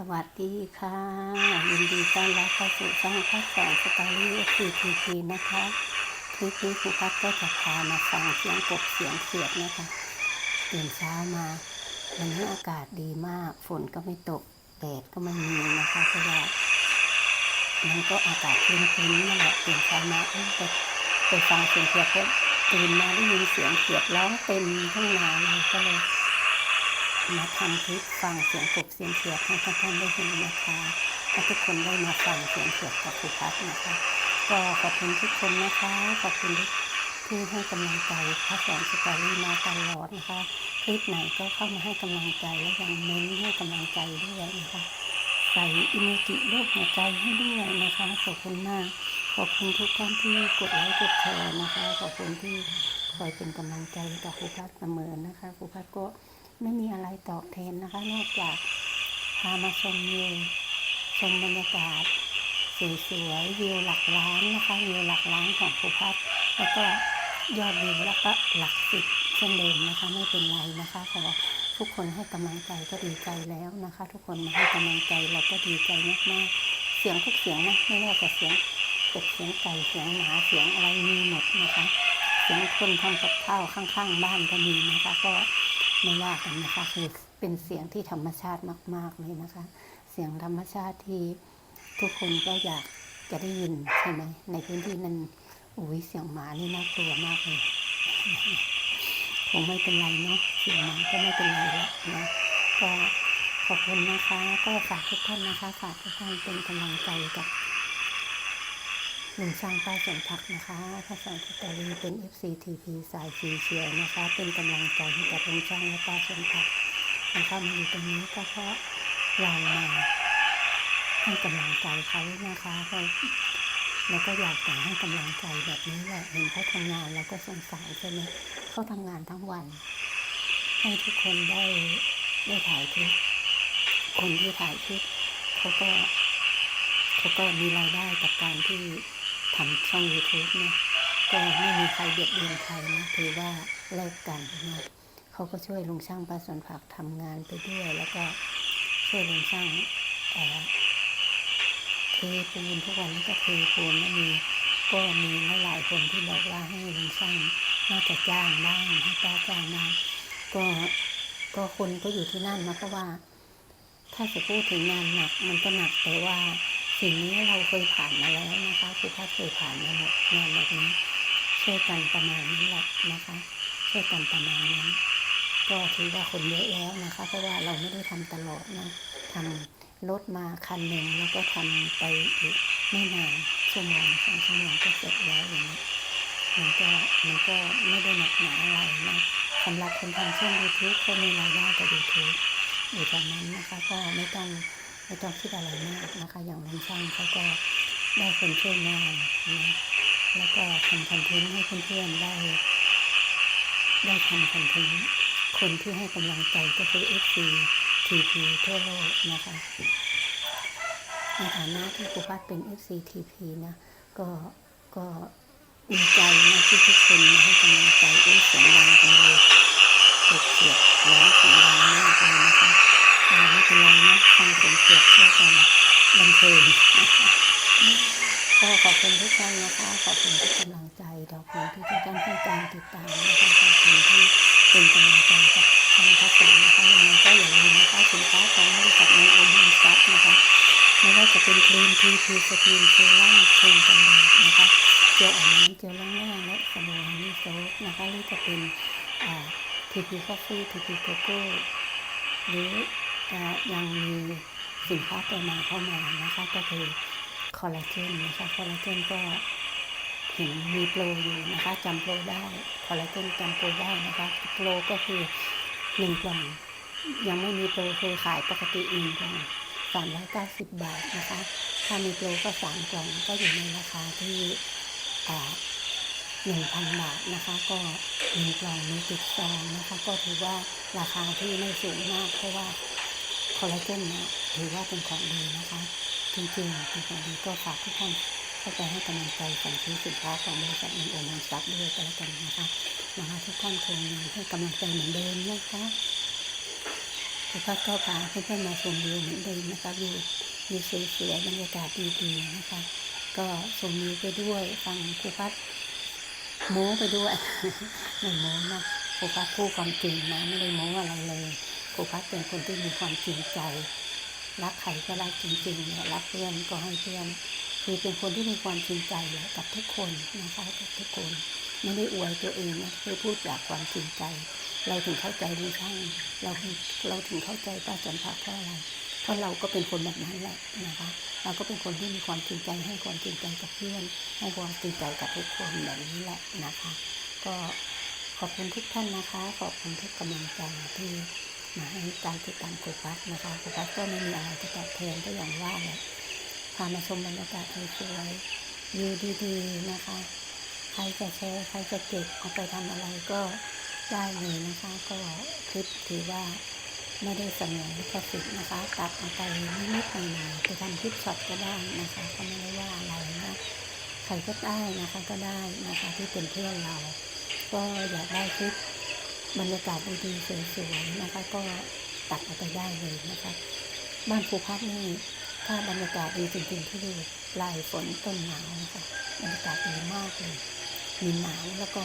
สวัสดีค่ะ ยินดีต้อนรับเข้าสู่ช่องพักสอนสตอรี่ทีทีทีนะคะคลิปนี้ครูพักก็จะพามาฟังเสียงกบเสียงเขียดนะคะตื่นเช้ามาวันนี้อากาศดีมาก ฝนก็ไม่ตกแดดก็ไม่มีนะคะเพราะว่ามันก็อากาศครึ้มๆนั่นแหละตื่นเช้ามาเอ้ยไปไปฟังเสียงเขียดก็ตื่นมาได้ยินเสียงเขียดร้องเต็มทุ่งนาเลยก็เลย มาทำคลิปฟังเสียงกบเสียงเขียดให้ท่านได้เห็นนะคะให้ทุกคนได้มาฟังเสียงเขียดกับครูพัฒนะคะ ก็ขอบคุณทุกคนนะคะขอบคุณที่ให้กำลังใจพระสอนสตอรี่มาตลอดนะคะคลิปไหนก็เข้ามาให้กำลังใจและยังเม้นให้กำลังใจด้วยนะคะใส่อิโมจิรูปหัวใจให้ด้วยนะคะขอบคุณมากขอบคุณทุกท่านที่กดไลค์กดแชร์นะคะ ขอบคุณที่คอยเป็นกำลังใจกับครูพัฒเสมอนะคะครูพัฒก็ ไม่มีอะไรตอบแทนนะคะ นอกจากพามาชมวิวชมบรรยากาศสวยๆวิวหลักล้านนะคะวิวหลักล้านของภูพัฒน์แล้วก็ยอดวิวแล้วก็หลักสิบเช่นเดิมนะคะไม่เป็นไรนะคะขอทุกคนให้กำลังใจก็ดีใจแล้วนะคะ ทุกคนมาให้กำลังใจเราก็ดีใจมากๆเสียงทุกเสียงนะไม่ว่าจะเสียงเป็ดเสียงไก่เสียงหมาเสียงอะไรมีหมดนะคะ เสียงคนทำกับข้าวข้างๆ บ้านก็มีนะคะ ก็ ไม่ว่ากันนะคะคือเป็นเสียงที่ธรรมชาติมาก ๆเลยนะคะ เสียงธรรมชาติที่ทุกคนก็อยากจะได้ยินใช่ไหมในพื้นที่นั้นอุ้ยเสียงหมานี่น่ากลัวมากเลยคงไม่เป็นไรเนาะเสียงหมาก็ไม่เป็นไรละนะก็ขอบคุณนะคะ ก็ฝากทุกท่านนะคะ ฝากทุกท่านเป็นกำลังใจกับ หนึ่งช่างป้าสวนผักนะคะถ้าสอนสตอรี่เป็น FCTP สายสีเชียวนะคะ เป็นกำลังใจให้กับลุงช่างและป้าสวนผักนะคะมาอยู่ตรงนี้ก็เพราะเรามาให้กำลังใจเขานะคะเราเราก็อยากจะให้กำลังใจแบบนี้แหละเห็นเขาทำงานเราก็สงสารใช่ไหมเขาทำงานทั้งวัน ให้ทุกคนได้ได้ถ่ายคลิปคนที่ถ่ายคลิปเขาก็เขาก็มีรายได้จากการที่ ทำช่อง YouTube นะก็ไม่มีใครเบียดเบียนใครนะถือว่าแลกกันนะเขาก็ช่วยลุงช่างปลาสวนผักทำงานไปด้วย แล้วก็ช่วยลุงช่างเออเทปูนทุกวันนี้ก็เทปูนแล้วมีก็มีหลายคนที่บอกว่าให้ลุงช่างน่าจะจ้างบ้างให้ป้าจ้างบ้างก็ก็คนก็อยู่ที่นั่นนะเพราะว่า ถ้าจะพูดถึงงานหนักมันก็หนักแต่ว่า สิ่งนี้เราเคยผ่านมาแล้วนะคะคือถ้าเคยผ่านมาหมดงานแบบนี้ช่วยกันประมาณนี้แหละนะคะช่วยกันประมาณนั้นก็ถือว่าคนเยอะแล้วนะคะ เพราะว่าเราไม่ได้ทำตลอดนะทำรถมาคันหนึ่งแล้วก็ทำไปอีกไม่นานชั่วโมงสองชั่วโมงก็เสร็จแล้วอย่างนี้มันก็มันก็ไม่ได้หนักหนาอะไรนะสำหรับคนทำช่องยูทูบก็มีรายได้จากยูทูบอยู่ตรงนั้นนะคะ ก็ไม่ต้อง ไม่ต้องคิดอะไรมากนะคะ อย่างลุงช่างเขาก็ได้คนช่วยงานนะแล้วก็ทำคอนเทนต์ให้เพื่อนๆได้ ได้ทำคอนเทนต์คนที่ให้กำลังใจก็คือ FC TP ทั่วโลกนะคะในฐานะที่ครูพัดเป็น FC TP นะก็ก็ดีใจนะที่ทุกคนมาให้กำลังใจ ฟังเสียงเสียงเพื่อกันบันเทิงก็ขอบคุณทุกท่านนะคะ ขอบคุณทุกกำลังใจขอบคุณที่ทุกท่านให้การติดตามนะคะขอบคุณที่เป็นกำลังใจกับทางทัศน์นะคะยังไงก็อย่าลืมนะคะสินค้าของบริษัทในโอมซับนะคะไม่ว่าจะเป็นครีมทีพีสกินเซรั่มครีมกันแดดนะคะเจลอาบน้ำเจลล้างหน้าและสบู่ฮันนี่โซฟนะคะหรือจะเป็นทีพีคอฟฟี่ทีพีโกโก้หรือ อ่ายังมีสินค้าตัวใหม่เข้ามานะคะ ก็คือคอลลาเจนนะคะคอลลาเจนก็เห็นมีโปรอยู่นะคะจำโปรได้คอลลาเจนจำโปรได้นะคะโปรก็คือหนึ่งกล่องยังไม่มีโปรคือขายปกติหนึ่งกล่องสามร้อยเก้าสิบบาทนะคะ ถ้ามีโปรก็สามกล่องก็อยู่ในราคาที่หนึ่งพันบาทนะคะ ก็หนึ่งกล่องมีติดซองนะคะ ก็ถือว่าราคาที่ไม่สูงมากเพราะว่า คอลลาเจนนะถือว่าเป็นของดีนะคะจริงๆเป็นของดีก็ฝากทุกท่านเข้าไปให้กำลังใจสั่งซื้อสินค้าของบริษัทมันโอมันซับด้วยก็แล้วกันนะคะนะคะทุกท่านคงยังให้กำลังใจเหมือนเดิมนะคะคคุณพัดก็พาเพื่อนๆมาชมวิวเหมือนเดิมนะคะวิววิวสวยๆบรรยากาศดีๆนะคะ ก็ชมวิวไปด้วยฟังครูพัดโม้ไปด้วยไม่โม้นะครูพัดพูดความจริงนะไม่ได้โม้อะไรเลย ครูพัดเป็นคนที่มีความจริงใจ รักใครก็รักจริงๆเนี่ยรักเพื่อนก็ให้เพื่อน คือเป็นคนที่มีความจริงใจกับทุกคนนะคะกับทุกคน ไม่ได้อวยตัวเองนะคือพูดจากความจริงใจ เราถึงเข้าใจลุงช่างเราเราถึงเข้าใจป้าจันทร์เพราะอะไรเพราะเราก็เป็นคนแบบนั้นแหละนะคะเราก็เป็นคนที่มีความจริงใจให้ความจริงใจกับเพื่อน ให้ความจริงใจกับทุกคนแบบนี้แหละนะคะ ก็ขอบคุณทุกท่านนะคะ ขอบคุณทุกกำลังใจที่ มาให้การติดตามโกปัสนะคะโกปัสก็ไม่มีอะไรจะตอบแทนก็อย่างว่าแหละพามาชมบรรยากาศสวยๆวิวดีๆนะคะ ใครจะแชร์ใครจะเก็บเอาไปทำอะไรก็ได้เลยนะคะ ก็คลิปถือว่าไม่ได้เสนอลิขสิทธิ์นะคะตัดเอาไปนิดๆหน่อยๆไปทำคลิปช็อตก็ได้นะคะ ก็ไม่ได้ว่าอะไรนะใครก็ได้นะคะก็ได้นะคะที่เป็นเพื่อนเรา ก็อยากได้คลิป บรรยากาศดีๆสวยๆนะคะ ก็ตัดเอาไปได้เลยนะคะ บ้านภูพักนี่ถ้าบรรยากาศดีจริงๆที่ดูปลายฝนต้นหนาวนะคะบรรยากาศดีมากเลย มีหนาวแล้วก็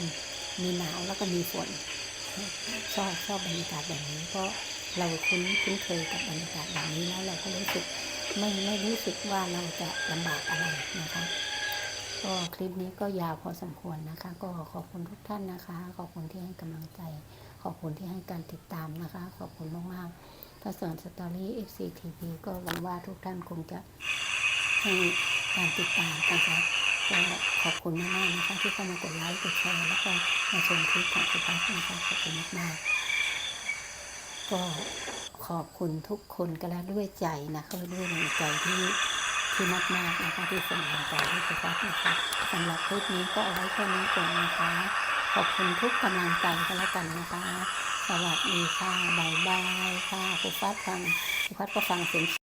มีหนาวแล้วก็มีฝน ชอบชอบบรรยากาศแบบนี้เพราะเราคุ้นคุ้นเคยกับบรรยากาศแบบนี้แล้วเราก็รู้สึกไม่ไม่รู้สึกว่าเราจะลำบากอะไรนะคะ ก็คลิปนี้ก็ยาวพอสมควรนะคะ ก็ขอบคุณทุกท่านนะคะ ขอบคุณที่ให้กำลังใจ ขอบคุณที่ให้การติดตามนะคะ ขอบคุณมากๆถ้าส่วนสตอรี่ FCTV ก็หวังว่าทุกท่านคงจะให้การติดตามนะคะก็ขอบคุณมากๆนะคะที่เข้ามากดไลค์กดแชร์แล้วก็มาชมคลิปของคุณพัชนะคะขอบคุณมากๆก็ขอบคุณทุกคนกันแล้วด้วยใจนะคะด้วยแรงใจที่ ที่มากๆนะคะที่ส่งแรงใจให้คุณพัชนะคะสำหรับคลิปนี้ก็เอาไว้แค่นี้ก่อนนะคะ ขอบคุณทุกกำลังใจก็แล้วกันนะคะ สวัสดีค่ะบายบายค่ะคุณฟัดฟังคุณฟัดก็ฟังเสียง